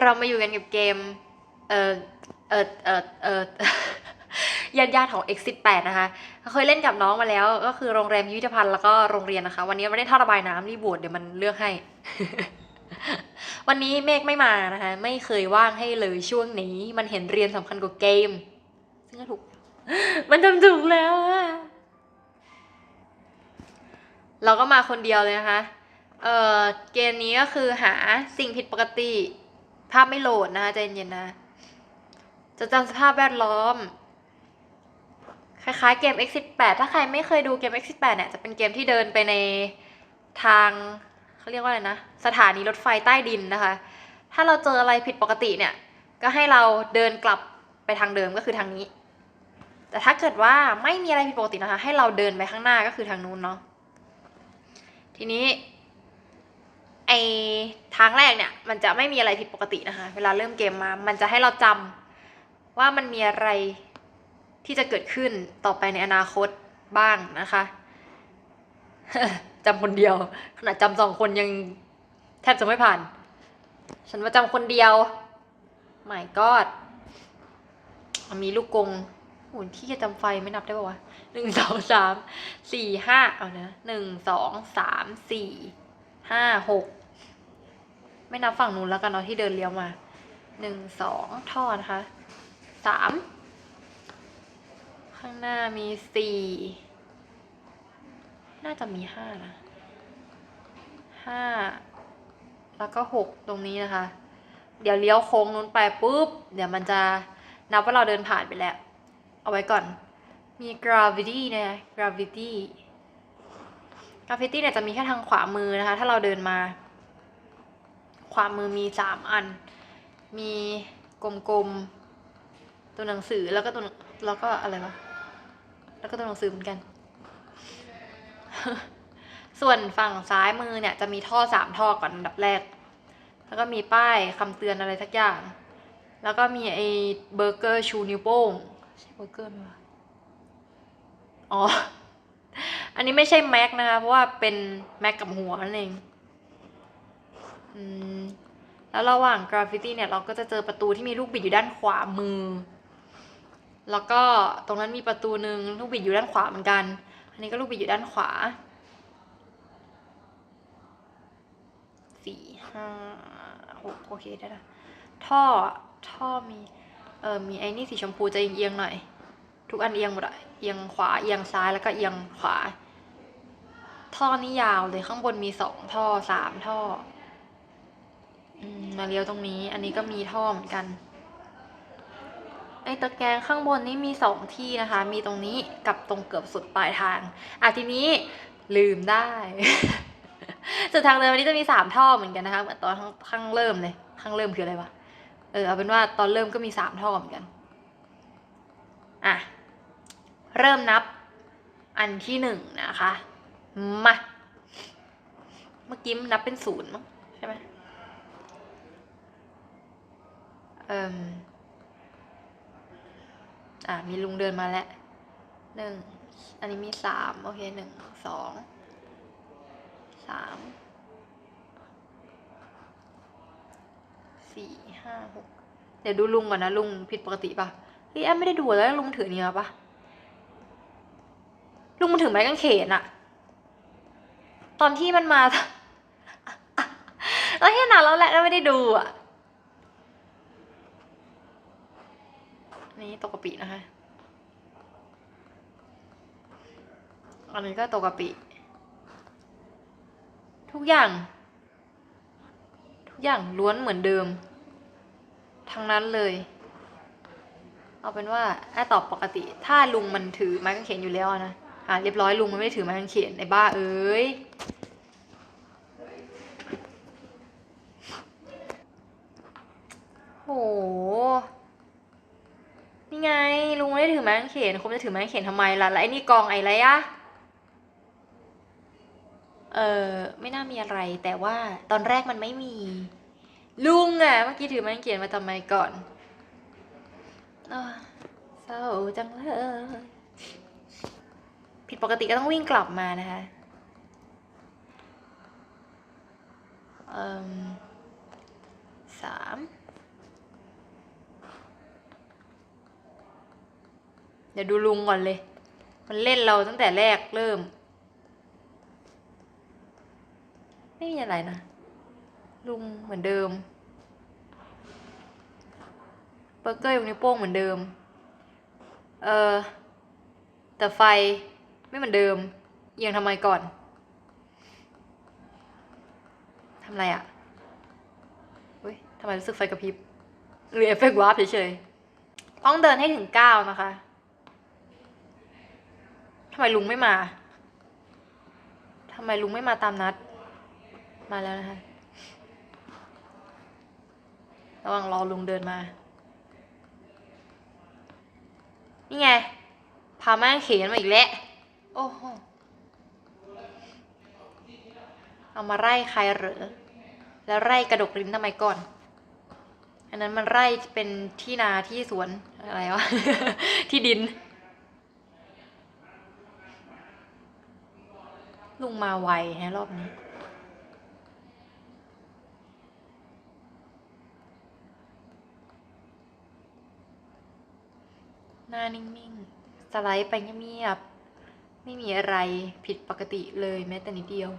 เรามาอยู่กันกับเกม เออเออเออเออญาติญาติๆของ Exit 8 นะคะ เคยเล่นกับน้องมาแล้ว ก็คือโรงแรมพิพิธภัณฑ์แล้วก็โรงเรียนนะคะ วันนี้ไม่ได้ท่อระบายน้ำรีบวดเดี๋ยวมันเลือกให้ วันนี้เมฆไม่มานะคะ ไม่เคยว่างให้เลยช่วงนี้ มันเห็นเรียนสำคัญกว่าเกม ซึ่งก็ถูก มันทำถูกแล้วอะเราก็มาคนเดียวเลยนะคะ เออเกมนี้ก็คือหาสิ่งผิดปกติาพไม่โหลดนะคะใจเย็นๆนะ จะจำสภาพแวดล้อม คล้ายๆเกม Exit 8ถ้าใครไม่เคยดูเกม Exit 8เนี่ยจะเป็นเกมที่เดินไปในทางเขาเรียกว่าอะไรนะ สถานีรถไฟใต้ดินนะคะ ถ้าเราเจออะไรผิดปกติเนี่ย ก็ให้เราเดินกลับไปทางเดิมก็คือทางนี้ แต่ถ้าเกิดว่าไม่มีอะไรผิดปกตินะคะ ให้เราเดินไปข้างหน้าก็คือทางนู้นเนาะทีนี้ไอ ทางแรกเนี่ยมันจะไม่มีอะไรผิดปกตินะคะ เวลาเริ่มเกมมา มันจะให้เราจำว่ามันมีอะไรที่จะเกิดขึ้นต่อไปในอนาคตบ้างนะคะจำคนเดียวขนาดจำสองคนยังแทบจะไม่ผ่าน ฉันว่าจำคนเดียวไม่กอดมีลูกกงโอ้ยพี่จะจำไฟไม่นับได้ปะวะหนึ่งสองสามสี่ห้าเอาเนะหนึ่งสองสามสี่ห้าหก ไม่นับฝั่งนู้นแล้วกันเนาะที่เดินเลี้ยวมาหนึ่งสองท่อนะคะสามข้างหน้ามีสี่น่าจะมีห้านะห้าแล้วก็หกตรงนี้นะคะ เดี๋ยวเลี้ยวโค้งนู้นไปปุ๊บ เดี๋ยวมันจะนับว่าเราเดินผ่านไปแล้ว เอาไว้ก่อน มี gravity นะ gravity gravity เนี่ยจะมีแค่ทางขวามือนะคะ ถ้าเราเดินมา ขวามือมีสามอัน มีกลมๆ ตัวหนังสือแล้วก็ตัวแล้วก็อะไรวะ แล้วก็ตัวหนังสือเหมือนกัน ส่วนฝั่งซ้ายมือเนี่ยจะมีท่อสามท่อก่อนอันดับแรก แล้วก็มีป้ายคำเตือนอะไรสักอย่าง แล้วก็มีไอ้เบอร์เกอร์ชูนิ้วโป้งใช่เบอร์เกอร์ไหมวะ อ๋อ อันนี้ไม่ใช่แม็กนะคะ เพราะว่าเป็นแม็กกับหัวนั่นเองอืม แล้วระหว่างกราฟฟิตี้เนี่ยเราก็จะเจอประตูที่มีลูกบิดอยู่ด้านขวามือ แล้วก็ตรงนั้นมีประตูหนึ่งลูกบิดอยู่ด้านขวาเหมือนกัน อันนี้ก็ลูกบิดอยู่ด้านขวาสี่ห้าหกโอเคได้ละท่อท่อมีเออมีไอ้นี่สีชมพูจะเอียงๆหน่อย ทุกอันเอียงหมดอะเอียงขวาเอียงซ้ายแล้วก็เอียงขวา ท่อนี่ยาวเลยข้างบนมีสองท่อสามท่อ มาเลี้ยวตรงนี้ อันนี้ก็มีท่อเหมือนกัน ไอ้ตะแกรงข้างบนนี่มีสองที่นะคะ มีตรงนี้กับตรงเกือบสุดปลายทาง อะทีนี้ลืมได้ สุดทางเดินวันนี้จะมีสามท่อเหมือนกันนะคะ เหมือนตอนข้างข้างเริ่มเลย ข้างเริ่มคืออะไรวะ เออเอาเป็นว่าตอนเริ่มก็มีสามท่อเหมือนกัน อะ เริ่มนับอันที่หนึ่งนะคะ มา เมื่อกี้นับเป็นศูนย์มั้งใช่ไหม เอ่มอะมีลุงเดินมาแล้วหนึ่งอันนี้มีสามโอเคหนึ่งสองสามสี่ห้าหกเดี๋ยวดูลุงก่อนนะลุงผิดปกติปะเฮ้ยแอมไม่ได้ดูแล้วลุงถือนี่มาปะลุงมันถือไม้กางเขนอะตอนที่มันมา แล้วแค่นั้นแล้วแหละแล้วไม่ได้ดูอะ นี่ตกกะปินะคะ อันนี้ก็ตกกะปิ ทุกอย่าง ทุกอย่างล้วนเหมือนเดิม ทั้งนั้นเลย เอาเป็นว่าแอตอบปกติ ถ้าลุงมันถือไม้กางเขนอยู่แล้วนะ อะเรียบร้อยลุงมันไม่ได้ถือไม้กางเขนไอ้บ้าเอ้ย โห นี่ไง ลุงไม่ได้ ถือไม้กางเขนคงจะถือไม้กางเขนทำไมล่ะแล้วไอ้นี่กองไอ้ไรอะเออไม่น่ามีอะไร แต่ว่าตอนแรกมันไม่มี ลุงอะเมื่อกี้ถือไม้กางเขียนมาทำไมก่อนเศร้าจังเลยผิดปกติก็ต้องวิ่งกลับมานะคะสาม เดี๋ยวดูลุงก่อนเลย มันเล่นเราตั้งแต่แรกเริ่ม ไม่มีอะไรนะ ลุงเหมือนเดิม เบอร์เกอร์อยกนิ้วโป้งเหมือนเดิม เออ แต่ไฟไม่เหมือนเดิมเอียงทำไมก่อนทำอะไรอะ่ะเฮ้ยทำไมรู้สึกไฟกระพริบหรือเอฟเฟกต์วาร์ปเฉยๆต้องเดินให้ถึงเก้านะคะ ทำไมลุงไม่มาทำไมลุงไม่มาตามนัด มาแล้วนะคะ ระหว่างรอลุงเดินมา นี่ไง พาแม่งเขนมาอีกแล้ว โอ้โห เอามาไล่ใครเหรอ แล้วไล่กระดกลิ้นทำไมก่อน อันนั้นมันไร่เป็นที่นาที่สวนอะไรวะ ที่ดิน ลุงมาไวฮะรอบนี้ หน้านิ่งๆ สไลด์ไปเงียบๆ ไม่มีอะไรผิดปกติเลยแม้แต่นิดเดียว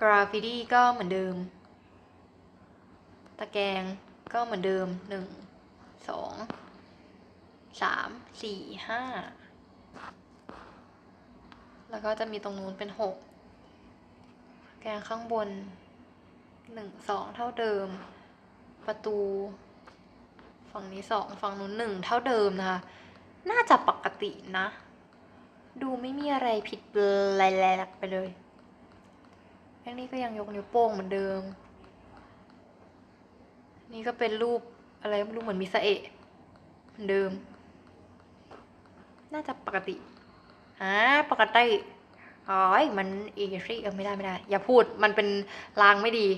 กราฟิตี้ก็เหมือนเดิม ตะแกรงก็เหมือนเดิมหนึ่งสอง สามสี่ห้าแล้วก็จะมีตรงนู้นเป็นหกแกงข้างบนหนึ่งสองเท่าเดิม ประตู ฝั่งนี้สองฝั่งนู้นหนึ่งเท่าเดิมนะคะ น่าจะปกตินะ ดูไม่มีอะไรผิดอะไรแลกไปเลยอันนี้ก็ยังยกนิ้วโป้งเหมือนเดิม นี่ก็เป็นรูปอะไรไม่รู้เหมือนมิสเอะเหมือนเดิม น่าจะปกติอ่าปกติอ๋อยมันอีซี่เออไม่ได้ไม่ได้ อย่าพูดมันเป็นลางไม่ดี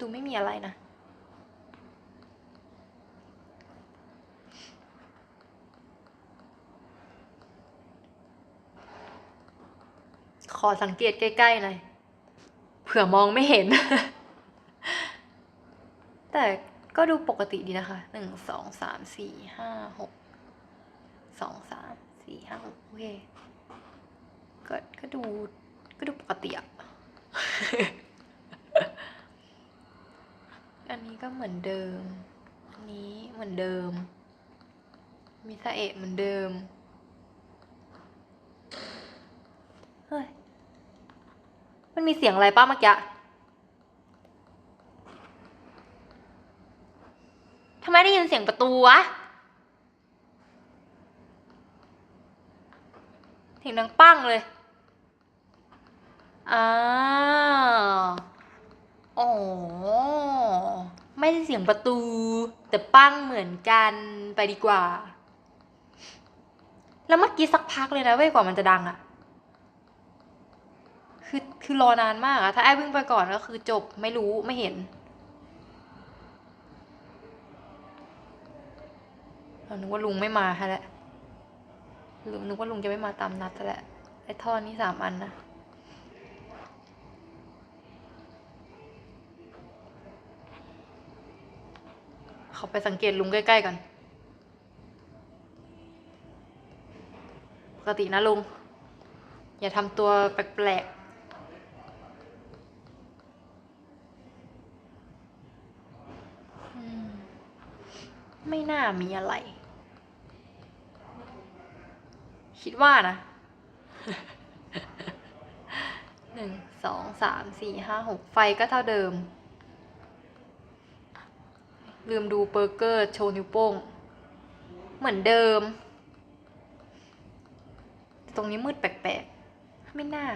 ดูไม่มีอะไรนะขอสังเกตใกล้ๆหน่อย เผื่อมองไม่เห็น แต่ก็ดูปกติดีนะคะหนึ่งสองสามสี่ห้าหกสองสามสี่ห้าหกโอเคก็ก็ดูก็ดูปกติอะอันนี้ก็เหมือนเดิม อันนี้เหมือนเดิมมิซาเอะเหมือนเดิม เฮ้ย มีเสียงอะไรป้าเมื่อกี้ทำไมได้ยินเสียงประตูวะเสียงดังปั้งเลยอ้าวอ๋อ ไม่ใช่เสียงประตู แต่ปั้งเหมือนกันไปดีกว่า แล้วเมื่อกี้สักพักเลยนะเว้ยกว่ามันจะดังอะ คือคือรอนานมากอะถ้าไอ้วิ่งไปก่อนก็คือจบไม่รู้ไม่เห็นเรานึกว่าลุงไม่มาฮะแหละลุงนึกว่าลุงจะไม่มาตามนัดซะแหละไอ้ท่อนี้สามอันนะเขาไปสังเกตลุงใกล้ๆกันปกตินะลุง อย่าทำตัวแปลกๆ ไม่น่ามีอะไร คิดว่านะหนึ่งสองสามสี่ห้าหกไฟก็เท่าเดิม ลืมดูเบอร์เกอร์โชว์นิ้วโป้ง เหมือนเดิม ตรงนี้มืดแปลกๆ ไม่น่า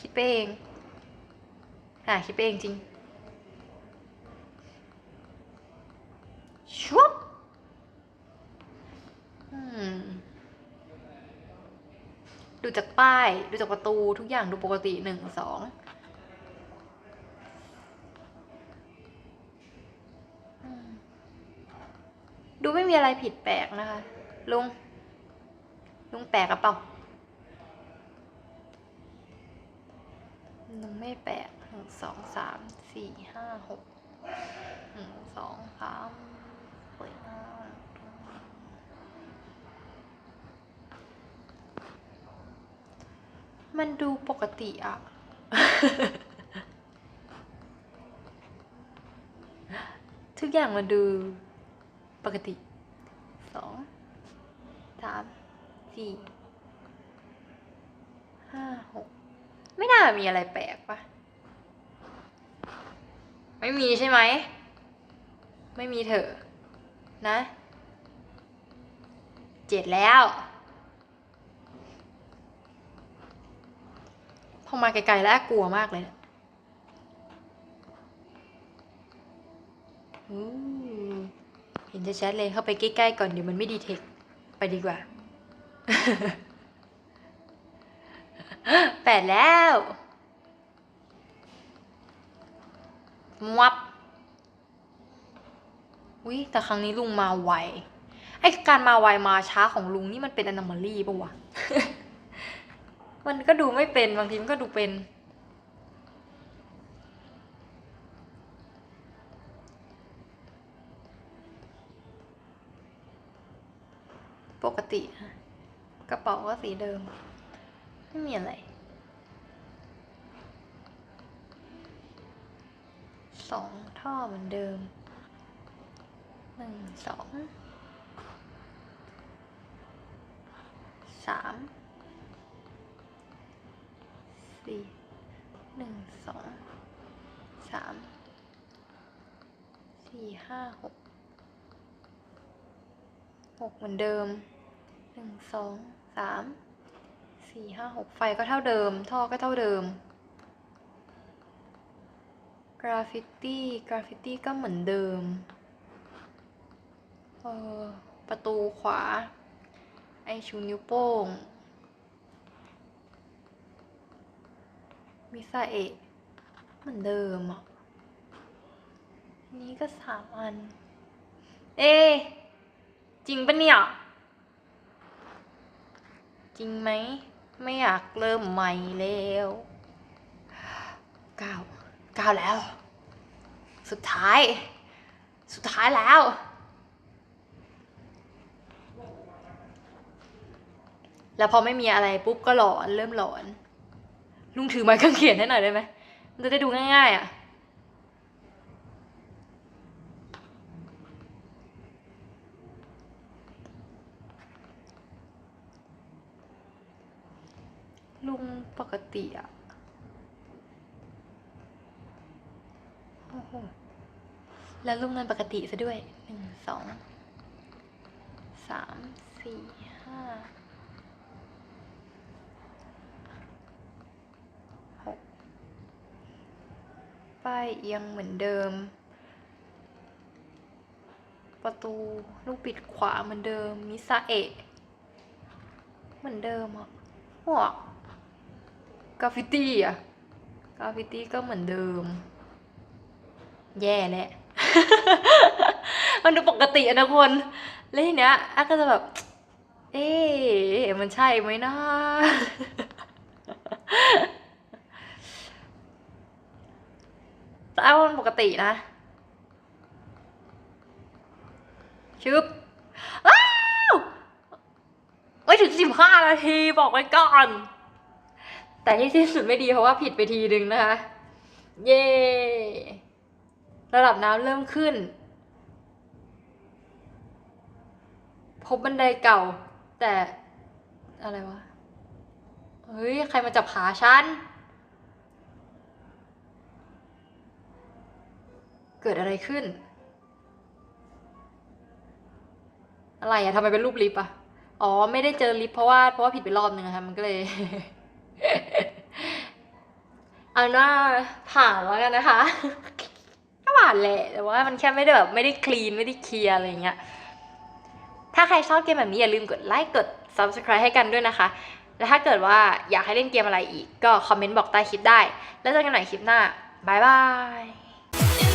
คิดไปเอง อ่าคิดไปเองจริง ชุบดูจากป้าย ดูจากประตูทุกอย่างดูปกติหนึ่งสองดูไม่มีอะไรผิดแปลกนะคะ ลุง ลุงแปลกกระเป๋าลุงไม่แปลกหนึ่งสองสามสี่ห้าหกหนึ่งสองสาม มันดูปกติอะทุกอย่างมันดูปกติสองสามสี่ห้าหกไม่น่ามีอะไรแปลกปะไม่มีใช่ไหม ไม่มีเถอะ นะเจ็ดแล้ว พอมาไกลๆแล้วกลัวมากเลยเนะอืมเห็นจะชัดเลยเข้าไปใกล้ๆก่อนเดี๋ยวมันไม่ดีเทค ไปดีกว่าแปดแล้วมับ วิแต่ครั้งนี้ลุงมาไวไอการมาไวมาช้าของลุงนี่มันเป็นอนามาลีปะวะ มันก็ดูไม่เป็นบางทีมันก็ดูเป็น ปกติ กระเป๋าก็สีเดิม ไม่มีอะไรสองท่อเหมือนเดิม หนึ่งสองสามสี่หนึ่งสองสามสี่ห้าหกหกเหมือนเดิมหนึ่งสองสามสี่ห้าหกไฟก็เท่าเดิม ท่อก็เท่าเดิมกราฟิตี้กราฟิตี้ก็เหมือนเดิม ประตูขวา ไอชูนิ้วโป้ง มิซาเอะเหมือนเดิมอะ นี้ก็สามอัน เอ จริงปะเนี่ย จริงไหม ไม่อยากเริ่มใหม่แล้วเก้าเก้าแล้ว สุดท้าย สุดท้ายแล้ว แล้วพอไม่มีอะไรปุ๊บก็หลอนเริ่มหลอน ลุงถือไม้กางเขนให้หน่อยได้ไหมมันจะได้ดูง่ายๆอะลุงปกติอะโอ้โหแล้วลุงนอนปกติซะด้วยหนึ่งสองสามสี่ห้า ป้ายเอียงเหมือนเดิม ประตูลูกปิดขวาเหมือนเดิม มิซาเอะเหมือนเดิมอะหัวกราฟฟิตี้อะกราฟฟิตี้ก็เหมือนเดิม แย่แหละ มันดูปกติอะนะคนแล้วทีเนี้ยอาก็จะแบบ เอ๊ะมันใช่ไหมนะ แต่ามันปกตินะชึบอ้าวไม่ถึงสิบห้านาทีบอกไว้ก่อน แต่ที่สิ้นสุดไม่ดีเพราะว่าผิดไปทีนึงนะคะ เย่ระดับน้ำเริ่มขึ้น พบบันไดเก่า แต่อะไรวะ เฮ้ย ใครมาจับขาฉัน เกิดอะไรขึ้น อะไรอะทำไมเป็นรูปลิฟต์อะอ๋อ ไม่ได้เจอลิฟต์เพราะว่าเพราะว่าผิดไปรอบนึงนะคะมันก็เลยเอาเป็นว่าผ่านแล้วกันนะคะก็ผ่านแหละแต่ว่ามันแค่ไม่ได้แบบไม่ได้คลีนไม่ได้เคลียร์อะไรอย่างเงี้ยถ้าใครชอบเกมแบบนี้อย่าลืมกดไลค์กด subscribe ให้กันด้วยนะคะ แล้วถ้าเกิดว่าอยากให้เล่นเกมอะไรอีก ก็คอมเมนต์บอกใต้คลิปได้ แล้วเจอกันใหม่คลิปหน้าบายบาย